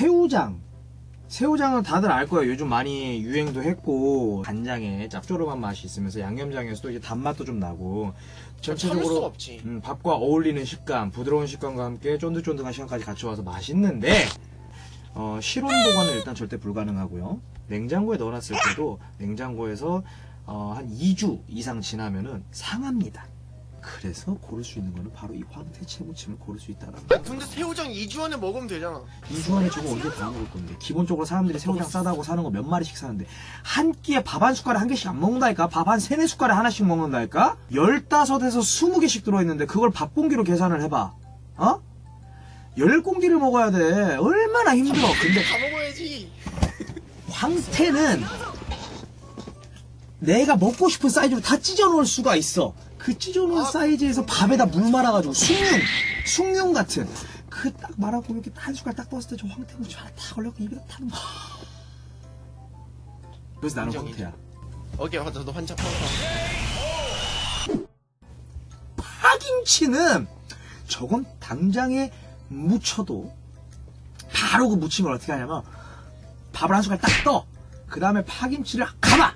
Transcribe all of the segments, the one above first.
새우장. 새우장은 다들 알 거예요. 요즘 많이 유행도 했고 간장에 짭조름한 맛이 있으면서 양념장에서도 이제 단맛도 좀 나고 전체적으로. 음, 밥과 어울리는 식감, 부드러운 식감과 함께 쫀득쫀득한 식감까지 같이 와서 맛있는데 어, 실온 보관은 일단 절대 불가능하고요. 냉장고에 넣어놨을 때도 냉장고에서 어, 한 2주 이상 지나면은 상합니다. 그래서 고를 수 있는 거는 바로 이 황태채 무침을 고를 수 있다는 거. 아, 근데 새우장 2주 안에 먹으면 되잖아. 2주 안에 저거 언제 다 먹을 건데. 기본적으로 사람들이 새우장 싸다고 사는 거 몇 마리씩 사는데. 한 끼에 밥 한 숟가락 한 개씩 안 먹는다니까? 밥 한 세네 숟가락 하나씩 먹는다니까? 15에서 20개씩 들어있는데 그걸 밥 공기로 계산을 해봐. 어? 10공기를 먹어야 돼. 얼마나 힘들어. 근데 다 먹어야지. 황태는 내가 먹고 싶은 사이즈로 다 찢어 놓을 수가 있어. 그 찢어 놓은 사이즈에서 밥에다 물 말아가지고 숭늉, 숭늉 같은 그 딱 말아고 이렇게 한 숟갈 딱 떠었을 때 저 황태 무침 하나 딱 걸려고 입에다 타는 거. 그래서 나는 인정, 황태야. 오케이, 맞아, 너 환자 파파. 파김치는 저건 당장에 무쳐도 바로 그 무침을 어떻게 하냐면 밥을 한 숟갈 딱 떠. 그 다음에 파김치를 감아.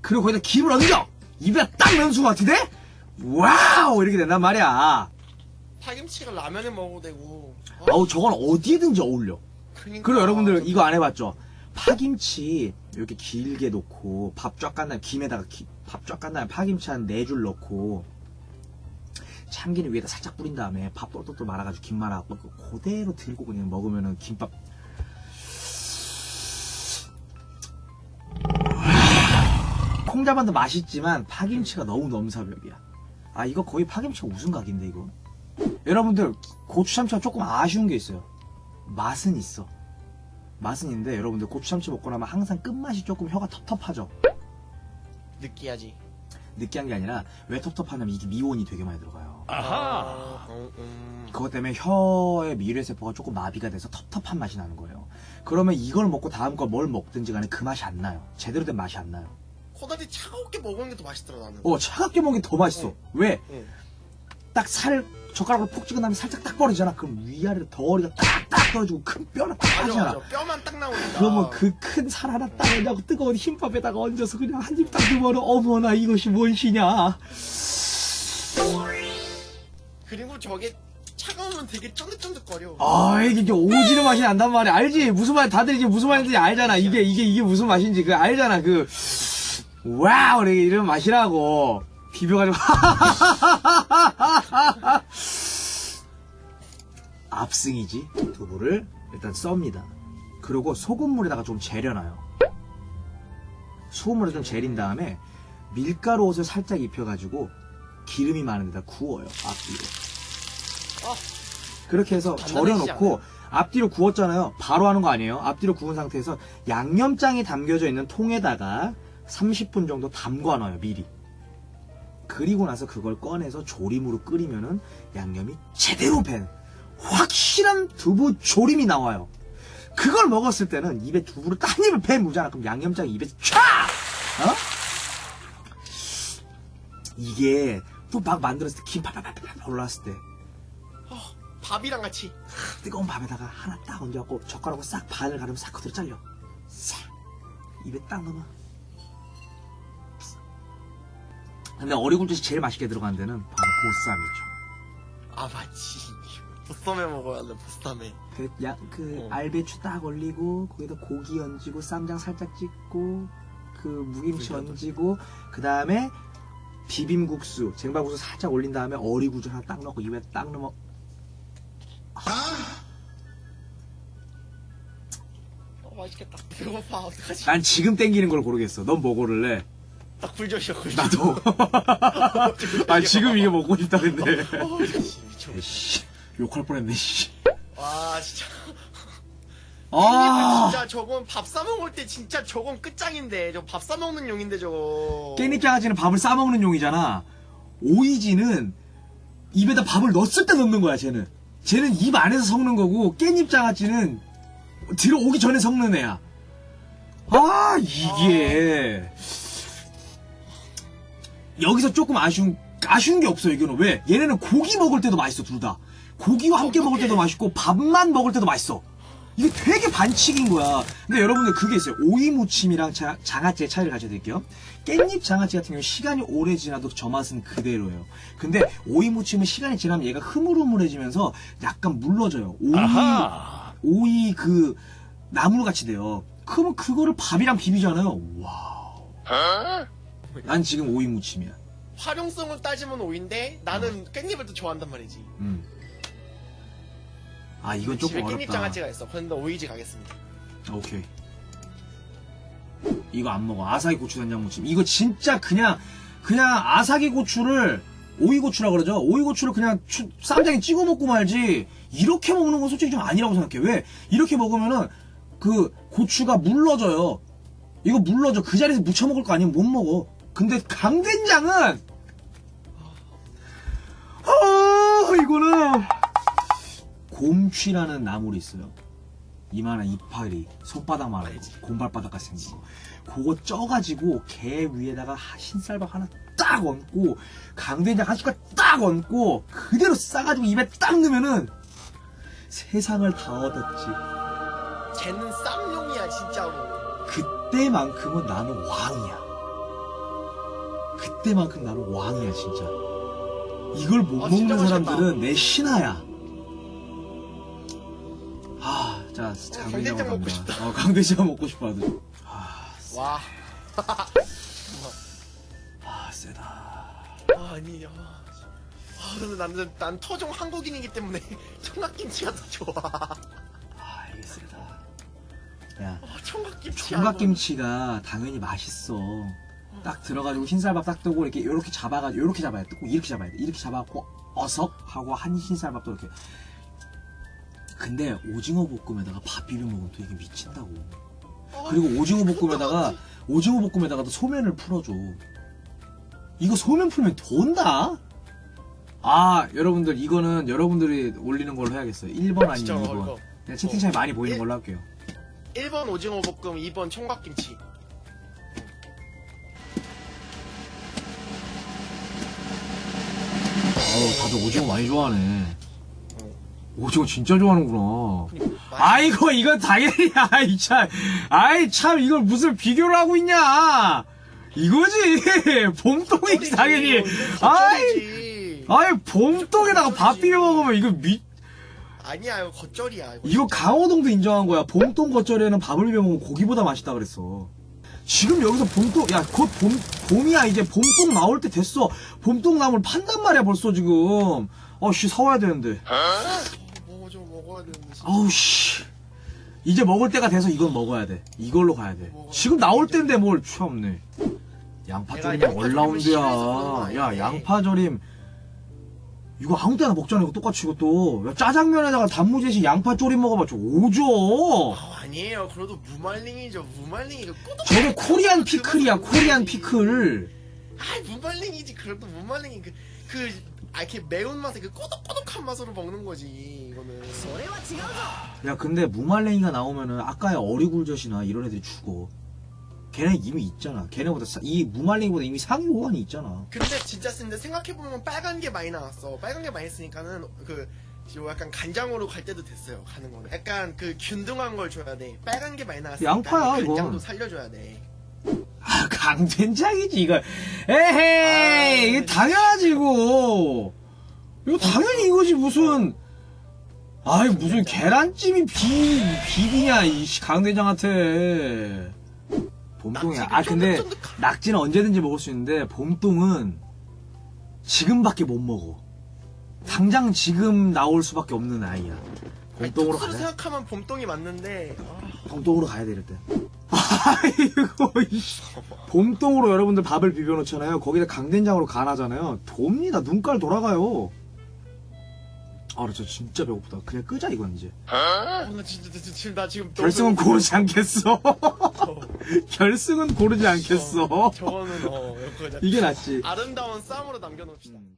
그리고 거기다 김을 얹어. 입에 딱 넣은 순간 어떻게 돼? 와우! 이렇게 된단 말이야. 파김치가 라면에 먹어도 되고. 어, 어우, 저건 어디에든지 어울려. 그러니까. 그리고 여러분들 이거 안 해봤죠? 파김치 이렇게 길게 놓고 밥쫙간 다음에 김에다가 밥쫙간 다음에 파김치 한 네 줄 넣고 참기름 위에다 살짝 뿌린 다음에 밥 똘똘똘 말아가지고 김 말아갖고 그 그대로 들고 그냥 먹으면은 김밥 콩자반도 맛있지만 파김치가 너무 넘사벽이야. 아 이거 거의 파김치가 우승각인데 이거. 여러분들 고추참치가 조금 아쉬운 게 있어요. 맛은 있어. 맛은 있는데 여러분들 고추참치 먹고 나면 항상 끝맛이 조금 혀가 텁텁하죠. 느끼하지. 느끼한 게 아니라 왜 텁텁하냐면 이게 미온이 되게 많이 들어가요. 아, 어, 음. 그것 때문에 혀의 미래세포가 조금 마비가 돼서 텁텁한 맛이 나는 거예요. 그러면 이걸 먹고 다음 거뭘 먹든지 간에 그 맛이 안 나요. 제대로 된 맛이 안 나요. 코다리 차가웠게 먹는 게 더 맛있더라, 나는. 어, 차갑게 먹는 게 더 맛있어. 응. 왜? 응. 딱 살, 젓가락으로 푹 찍은 다음에 살짝 딱 버리잖아. 그럼 위아래로 덩어리가 딱딱 떨어지고 큰 뼈나 딱 맞아. 맞아. 뼈만 딱 나오니까. 그러면 그 큰 살 하나 딱 얹고 뜨거운 흰밥에다가 얹어서 그냥 한 입딱 넣으면 어머나 이것이 무엇이냐. 그리고 저게 차가우면 되게 쫀득쫀득거려. 아 이게 이제 오지는 맛이 난단 말이야. 알지? 무슨 말 다들 이제 무슨 말인지 알잖아. 이게 이게 이게 무슨 맛인지 그 알잖아. 그 와우 이렇게 이런 맛이라고 비벼가지고 압승이지. 두부를 일단 썹니다. 그리고 소금물에다가 좀 재려놔요. 소금물에 좀 재린 다음에 밀가루 옷을 살짝 입혀가지고 기름이 많은 데다 구워요. 앞뒤로. 아, 그렇게 해서 절여놓고 앞뒤로 구웠잖아요. 바로 하는 거 아니에요. 앞뒤로 구운 상태에서 양념장이 담겨져 있는 통에다가 30분 정도 담궈 놔요. 미리. 그리고 나서 그걸 꺼내서 조림으로 끓이면은 양념이 제대로 밴 확실한 두부 조림이 나와요. 그걸 먹었을 때는 입에 두부를 딱한 입을 베무잖아. 그럼 양념장이 입에 촤! 어? 이게 또 막 만들었을 때 김 파파파파 올라왔을 때 어, 밥이랑 같이. 뜨거운 밥에다가 하나 딱 얹어갖고 젓가락으로 싹 반을 가르면 싹 그대로 잘려 싹 입에 딱 넣어 근데 어리굴젓이 제일 맛있게 들어간 데는 바로 보쌈이죠 아, 맞지. 보쌈에 먹어야 돼, 보쌈에. 그, 야, 그 어. 알배추 딱 올리고 거기다 고기 얹고 쌈장 살짝 찍고 그 무김치 불려도. 얹고 그 다음에 비빔국수 쟁반국수 살짝 올린 다음에 어리굴젓 하나 딱 넣고 입에 딱 넣으면 어, 맛있겠다. 배고파, 어떡하지? 난 지금 땡기는 걸 고르겠어 넌 뭐 고를래? 딱 굴젓이야, 굴젓. 나도 아 지금 이게 먹고 싶다 근데 어, 씨, 미쳐. 씨, 욕할 뻔했네 씨. 와, 진짜. 아 진짜 저건 밥 싸먹을 때 진짜 저건 끝장인데. 저밥 싸먹는 용인데, 저거. 깻잎 장아찌는 밥을 싸 먹는 용이잖아 오이지는 입에다 밥을 넣었을 때 넣는 거야 쟤는 쟤는 입 안에서 섞는 거고 깻잎 장아찌는 들어오기 전에 섞는 애야 아 이게 여기서 조금 아쉬운 아쉬운 게 없어 이거는 왜 얘네는 고기 먹을 때도 맛있어 둘 다 고기와 함께 먹을 때도 맛있고 밥만 먹을 때도 맛있어 이게 되게 반칙인 거야. 근데 여러분들 그게 있어요. 오이 무침이랑 자- 장아찌의 차이를 가져드릴게요. 깻잎 장아찌 같은 경우는 시간이 오래 지나도 저 맛은 그대로예요. 근데 오이 무침은 시간이 지나면 얘가 흐물흐물해지면서 약간 물러져요. 오이, 아하. 오이 그 나물같이 돼요. 그러면 그거를 밥이랑 비비잖아요. 와우. 난 지금 오이 무침이야. 활용성을 따지면 오인데 나는 깻잎을 또 좋아한단 말이지. 음. 아 이건 집에 조금 깻잎 어렵다. 장아찌가 있어. 그런데 오이지 가겠습니다. 오케이. 이거 안 먹어. 아사기 고추 된장 무침. 이거 진짜 그냥 그냥 아사기 고추를 오이 고추라 그러죠. 오이 고추를 그냥 추- 쌈장에 찍어 먹고 말지. 이렇게 먹는 건 솔직히 좀 아니라고 생각해. 왜? 이렇게 먹으면은 그 고추가 물러져요. 이거 물러져. 그 자리에서 무쳐 먹을 거 아니면 못 먹어. 근데 강된장은 아 이거는 곰취라는 나물이 있어요. 이만한 이파리 손바닥만 하고 곰발바닥 같이 생긴 거 그거 쪄가지고 게 위에다가 하- 흰쌀밥 하나 딱 얹고 강된장 한 숟갈 딱 얹고 그대로 싸가지고 입에 딱 넣으면은 세상을 다 얻었지 쟤는 쌍용이야 진짜로. 그때만큼은 나는 왕이야 그때만큼 나는 왕이야 진짜 이걸 못 아, 진짜 먹는 맛있겠다. 사람들은 내 신하야 아, 자, 강된장 강된장 먹고 싶다. 어, 강된장 먹고 싶어 하더니. 아, 와. 아, 세다. 아, 아니, 아. 아, 근데 나는, 난 토종 한국인이기 때문에 청각김치가 더 좋아. 아, 이게 세다. 야, 아, 청각김치. 총각김치가 당연히 맛있어. 딱 들어가지고 흰쌀밥 딱 뜨고 이렇게 요렇게 잡아가지고 요렇게 잡아야 돼. 꼭 이렇게 잡아야 돼. 이렇게 잡아갖고 어석 하고 한 흰쌀밥도 이렇게. 근데 오징어 볶음에다가 밥 비벼 먹으면 또 이게 미친다고. 그리고 오징어 볶음에다가 오징어 볶음에다가도 소면을 풀어줘. 이거 소면 풀면 돈다. 아 여러분들 이거는 여러분들이 올리는 걸로 해야겠어요. 1번 진짜 아니면 2번. 이거. 그냥 채팅창에 많이 보이는 일- 걸로 할게요. 1번 오징어 볶음, 2번 총각김치. 아우 다들 오징어 많이 좋아하네. 오징어 진짜 좋아하는구나. 아이고 이건 당연히 아이 참 아이 참 이걸 무슨 비교를 하고 있냐 이거지 봄동이지 당연히 아이 아이. 봄동에다가 밥 비벼 먹으면 이거 미 아니야, 이거 겉절이야. 이거. 강호동도 인정한 거야 봄동 겉절이에는 밥을 비벼 먹으면 고기보다 맛있다 그랬어 지금 여기서 봄동 야곧 봄 봄이야. 이제 봄동 나올 때 됐어. 봄동 나물 판단 말이야 벌써 지금. 어씨 사와야 되는데. 뭐좀 먹어야 되는데. 진짜. 아우 씨. 이제 먹을 때가 돼서 이건 먹어야 돼. 이걸로 가야 돼. 지금 돼. 나올 때인데 뭘. 양파조림이 내가 양파 조림을 얼라운드야. 싫어해서 그런 거야 아니야. 양파 조림 이거 아무 때나 먹잖아 이거 똑같이 이것도 야, 짜장면에다가 단무지에 양파 조림 먹어봐 저 오죠 아, 아니에요. 그래도 무말링이죠. 무말링이 그 꼬독. 저게 코리안 피클이야 코리안 피클 아, 무말링이지. 그래도 무말링이 그, 그, 아, 이렇게 매운맛에 그 꼬독꼬독한 맛으로 먹는 거지. 이거는. 야 근데 무말랭이가 나오면은 아까의 어리굴젓이나 이런 애들이 죽어 걔네 이미 있잖아 걔네보다 사- 이 무말랭이보다 이미 상위 호환이 있잖아 근데 진짜 근데 생각해보면 빨간 게 많이 나왔어. 빨간 게 많이 쓰니까는 그, 요 약간 간장으로 갈 때도 됐어요. 가는 거는. 약간 그 균등한 걸 줘야 돼. 빨간 게 많이 나왔으니까 양파야, 이건. 간장도 살려줘야 돼. 아, 강된장이지, 이거. 에헤이, 아, 이게 당연하지, 이거. 이거 당연히 이거지, 무슨. 아이, 무슨 계란찜이 비, 비비냐, 이 씨, 강된장한테. 봄동이야. 아, 근데, 쫀득쫀득한- 낙지는 언제든지 먹을 수 있는데, 봄동은 지금밖에 못 먹어. 당장 지금 나올 수밖에 없는 아이야. 아니, 봄동으로 특수를 가자. 생각하면 봄동이 맞는데. 아, 봄동으로 가야 돼, 이럴 때. 아이고, 이씨. 봄동으로 여러분들 밥을 비벼 놓잖아요. 거기다 강된장으로 간하잖아요. 돕니다. 눈깔 돌아가요. 아, 나 진짜, 진짜 배고프다. 그냥 끄자, 이건 이제. 어, 나 진짜, 진짜 지금 나 지금 너무 결승은 배고파. 고르지 않겠어. 어, 결승은 고르지 않겠어. 어, 저거는 어, 이게 낫지. 아름다운 싸움으로 남겨놓읍시다. 음.